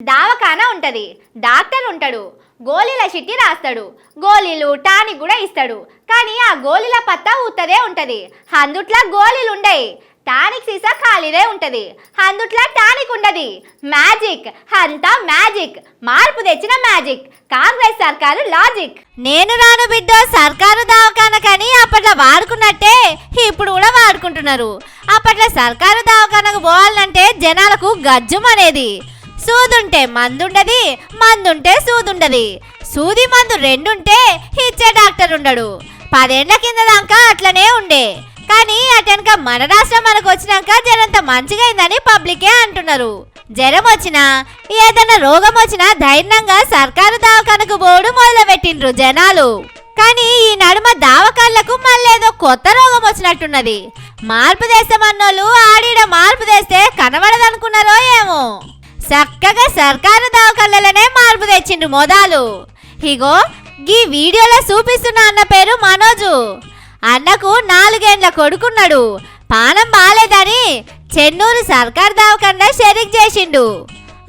దావఖానా ఉంటది. డాక్టర్ ఉంటాడు. గోళీల చిట్టి రాస్తాడు. గోళీలు టానిక్ కూడా ఇస్తాడు. కానీ ఆ గోళీల పత్తా ఉత్తదే ఉంటది. అందుట్లా గోళీలు ఉండయి. టానిక్ సీసా ఖాళీదే ఉంటది. అందుట్లా టానిక్ ఉండది. మ్యాజిక్. అంతా మ్యాజిక్. మార్పు తెచ్చిన మ్యాజిక్. కాంగ్రెస్ సర్కారు లాజిక్. నేను రాను బిడ్డ సర్కారు దవాఖానకని అప్పట్లో వాడుకున్నట్టే ఇప్పుడు కూడా వాడుకుంటున్నారు. అప్పట్లో సర్కారు దవాఖానకు పోవాలంటే జనాలకు గజ్జం అనేది సూదుంటే మందుండది మందుంటే సూదుండది. సూది మందు రెండుంటే ఇచ్చే డాక్టర్ ఉండడు. పదేండ్ల కింద దాకా అట్లనే ఉండే. కానీ అటెనక మన రాష్ట్రం మనకు వచ్చినాక జరంత మంచిగా అయిందని పబ్లికే అంటున్నారు. జ్వరం వచ్చినా ఏదైనా రోగం వచ్చినా ధైర్యంగా సర్కారు దవాఖానకు పోవడం మొదలుపెట్టిండ్రు జనాలు. కానీ ఈ నడుమ దావకాళ్ళకు మళ్ళేదో కొత్త రోగం వచ్చినట్టున్నది. మార్పు తెస్తామన్నోళ్ళు ఆడిడ మార్పు దేశం చక్కగా సర్కారు దవాఖాన్లలోనే మార్పు తెచ్చిండ్రు మొదలు. ఇగో గీ వీడియోలో చూపిస్తున్న అన్న పేరు మనోజు. అన్నకు నాలుగేండ్ల కొడుకున్నాడు. పానం బాలేదని చెన్నూరు సర్కార్ దవాఖాన షెరిక్ చేసిండు.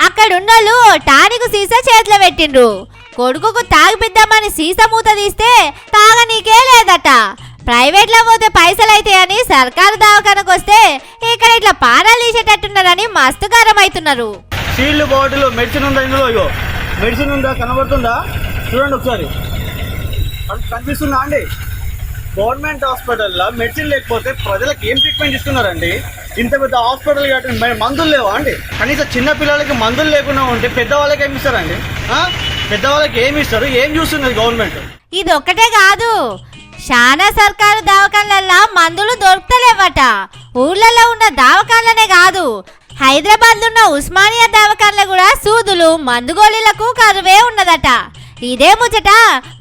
అక్కడున్నోళ్ళు ఓ టానిక్ సీసా చేతిలో పెట్టిండ్రు. కొడుకుకు తాగిపిద్దామని సీసా మూత తీస్తే తాగనీకే లేదట. ప్రైవేట్లో పోతే పైసలు అవుతాయని సర్కారు దవాఖానకు వస్తే ఇక్కడ ఇట్లా పానాలు తీసేటట్టున్నారని మస్తు గారం అవుతున్నారు బాటిల్ మెడిసిన్ ఉందా ఇందులో? అయ్యో మెడిసిన్ ఉందా? కనబడుతుందా? చూడండి ఒకసారి. కనిపిస్తుందా అండి? గవర్నమెంట్ హాస్పిటల్లో? మెడిసిన్ లేకపోతే ప్రజలకు ఏం ట్రీట్మెంట్ ఇస్తున్నారండి? ఇంత పెద్ద హాస్పిటల్ కాబట్టి మందులు లేవా అండి? కనీసం చిన్న పిల్లలకి మందులు లేకుండా ఉంటే పెద్దవాళ్ళకి ఏమి ఇస్తారండి? పెద్దవాళ్ళకి ఏమి ఇస్తారు? ఏం చూస్తున్నది గవర్నమెంట్? ఇది ఒక్కటే కాదు. శానా సర్కారు దవాఖానలల్లా మందులు దొరుకుతలేవట. ఊర్లలో ఉన్న దవాఖానలనే కాదు. హైదరాబాద్ ఉన్న ఉస్మానియా దవాఖానలో కూడా సూదులు మందుగోళీలకు కరువే ఉన్నదట. ఇదే ముచ్చట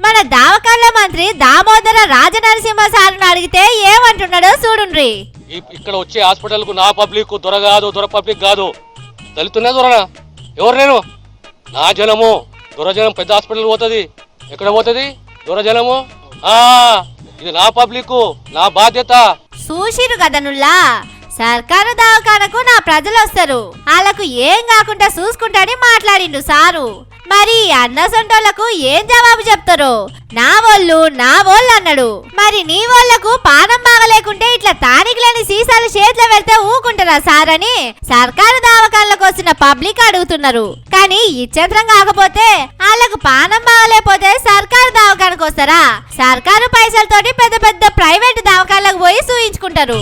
మన దవాఖానల మంత్రి దామోదర రాజనరసింహ సార్ను అడిగితే ఏమంటున్నాడో చూడుండ్రి. ఇక్కడ వచ్చే హాస్పిటల్కు నా పబ్లిక్ దొర కాదు దొర పబ్లిక్ కాదు. దళితున్నా దొరనా? ఎవరు నేను? నా జనము. దొరజనం పెద్ద హాస్పిటల్ పోతుంది. ఎక్కడ పోతుంది? దొరజనము ఆ ఇది నా పబ్లిక్ నా బాధ్యత. చూసిరు కదనుల్లా సర్కారు దవాఖానకు నా ప్రజలు వస్తారు వాళ్ళకు ఏం కాకుండా చూసుకుంటాని మాట్లాడిండు సారు. మరి అన్న సొంటోళ్ళకు ఏం జవాబు చెప్తారు? నా వాళ్ళు నా వాళ్ళు అన్నాడు. మరి నీ వాళ్ళకు పానం బాగలేకుంటే ఇట్లా తానికులని సీసాలు చేతిలో పెడితే ఊకుంటారా సార్ అని సర్కారు దావకాలకు వచ్చిన పబ్లిక్ అడుగుతున్నారు. కానీ ఇచ్చంత్రం కాకపోతే వాళ్ళకు పానం బాగలేకపోతే సర్కారు దవాఖానకు వస్తారా? సర్కారు పైసలతోటి పెద్ద పెద్ద ప్రైవేట్ దావకాలకు పోయి చూయించుకుంటారు.